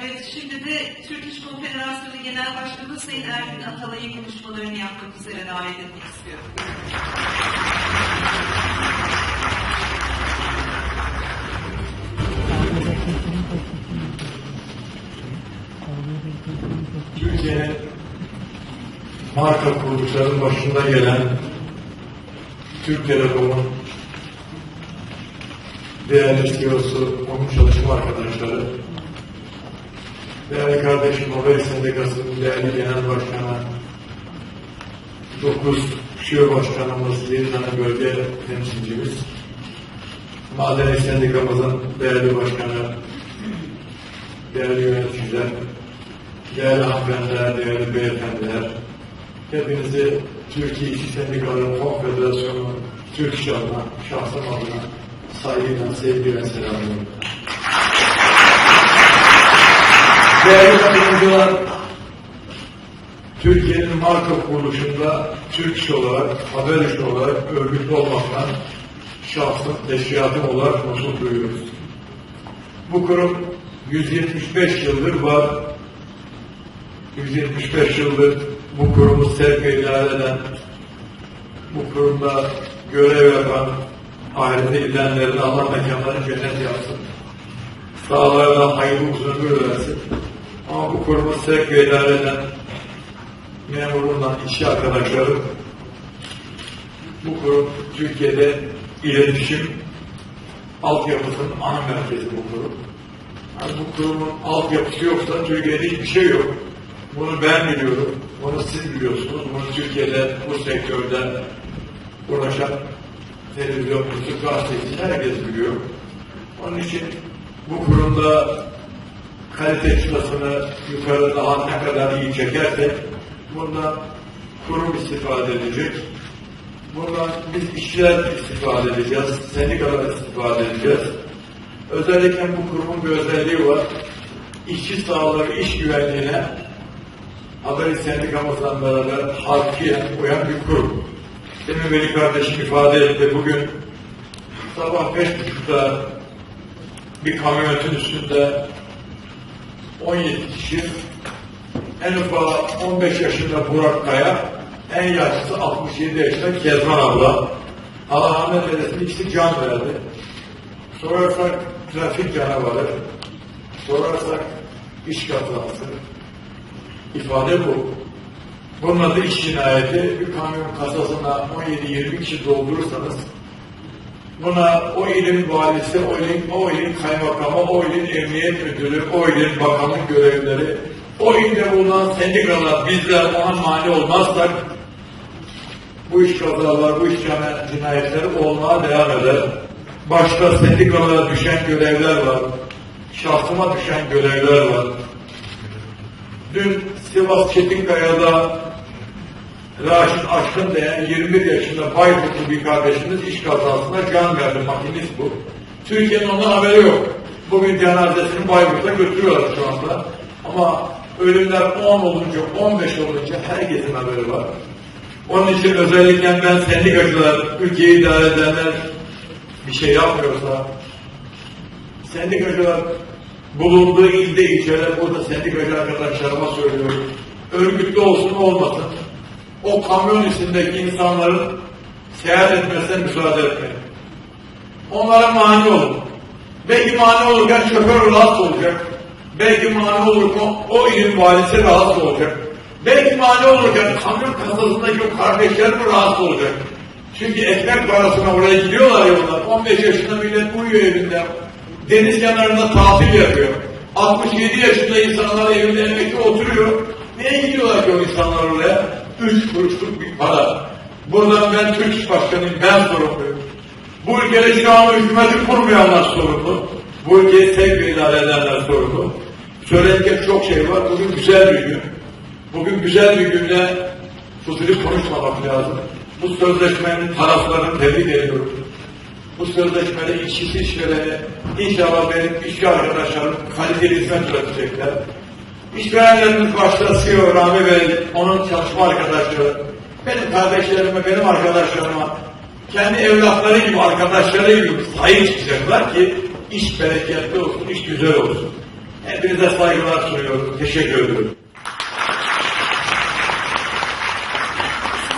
Evet, şimdi de Türk İş Konfederasyonu Genel Başkanı Sayın Ergün Atalay'ı konuşmalarını yapmak üzere davet etmek istiyorum. Türkiye'nin marka kuruluşlarının başında gelen Türk Telekom'un değerli CEO'su, onun çalışma arkadaşları, değerli kardeşim Haber Sendikası'nın değerli genel başkanı, 9 şube başkanımız, 7 tane bölge temsilcimiz, Madeni Sendikamızın değerli başkanı, değerli yöneticiler, değerli hanımefendiler, değerli beyefendiler, hepinizi Türkiye İşçi Sendikaları Konfederasyonu Türk adına, şahsım adına saygıyla, sevgiyle selamlıyorum. Değerli katılımcılar, Türkiye'nin marka kuruluşunda Türk olarak, haber işi olarak örgütlü olmaktan şahsım, teşkilatım olarak mutluluk duyuyoruz. Bu kurum 175 yıldır var. 175 yıldır bu kurumu sevk eden, bu kurumda görev yapan ahirete gidenlerin Allah mekanlarını cennet yapsın. Sağlarına hayırlı uzun ömür versin. Ama bu kurumu sevk ve idare eden memurundan işçi arkadaşlarım bu kurum Türkiye'de iletişim altyapısının ana merkezi bu kurum. Yani bu kurumun altyapısı yoksa Türkiye'de hiçbir şey yok. Bunu ben biliyorum, bunu siz biliyorsunuz, bunu Türkiye'de bu sektörde uğraşan televizyoncusu, gazeteci herkes biliyor. Onun için bu kurumda kalite çıtasını yukarı daha ne kadar iyi çekersek bundan kurum istifade edecek. Bundan biz işçiler istifade edeceğiz, sendikalar istifade edeceğiz. Özellikle bu kurumun bir özelliği var. İşçi sağlığı, iş güvenliğine haber sendikamızdan beraber harfiyen uyan bir kurum. Demin Veli kardeşim ifade etti. Bugün sabah beş buçukta bir kamyonetin üstünde 17 kişi en ufak 15 yaşında Burak Kaya, en yaşlısı 67 yaşında Kezban abla. Allah rahmet eylesin ikisi can verdi. Sorarsak trafik canavarı, sorarsak iş kazası. İfade bu. Bunun adı iş cinayeti. Bir kamyon kasasına 17-20 kişi doldurursanız buna o ilin valisi, o ilin, o ilin kaymakamı, o ilin emniyet müdürü, o ilin bakanın görevlileri, o ilde bulunan sendikalar, bizler ona mani olmazsak bu iş kazalar, bu iş cina- cinayetleri olmaya devam eder. Başta sendikalara düşen görevler var. Şahsıma düşen görevler var. Dün Sivas Çetinkaya'da Raşit Aşkın diyen 21 yaşında Bayburtlu bir kardeşimiz iş kazasında can verdi. Makinist bu. Türkiye'nin ondan haberi yok. Bugün cenazesini Bayburt'a götürüyorlar şu anda. Ama ölümler 10 olunca, 15 olunca herkesin haberi var. Onun için özellikle ben sendikacılar, ülkeyi idare edenler bir şey yapmıyorsa, sendikacılar bulunduğu ilde, ilçeler, burada sendikacı arkadaşlarıma söylüyorum. Örgütlü olsun olmasın. O kamyon üstündeki insanların seyahat etmesine müsaade etmeyin. Onlara mani olun. Belki mani olurken şoför rahatsız olacak. Belki mani olurken o ilin valisi rahatsız olacak. Belki mani olurken kamyon kasasındaki o kardeşlerim rahatsız olacak. Çünkü ekmek parasına oraya gidiyorlar ya onlar. 15 yaşında millet uyuyor evinde. Deniz kenarında tatil yapıyor. 67 yaşında insanlar evinde emekli oturuyor. Neye gidiyorlar ki o insanlar 3 kuruşluk bir para. Buradan ben Türk İş Başkanıyım, ben sorumluyum. Bu ülkede şu an hükümeti kurmayanlar sorumlu. Bu ülkeyi sevk idare edenler sorumlu. Söylenecek çok şey var. Bugün güzel bir gün. Bugün güzel bir günde fuzuli konuşmamak lazım. Bu sözleşmenin taraflarını tebrik ediyorum. Bu sözleşmede işçisi işvereni inşallah benim işçi arkadaşlarım kaliteli hizmet üretecekler. İşverenlerimiz başta CEO Rami Bey, onun çalışma arkadaşları, benim kardeşlerime, benim arkadaşlarıma, kendi evlatları gibi, arkadaşları gibi sahip çıkacaklar ki iş bereketli olsun, iş güzel olsun. Hepinize saygılar sunuyorum. Teşekkür ediyorum.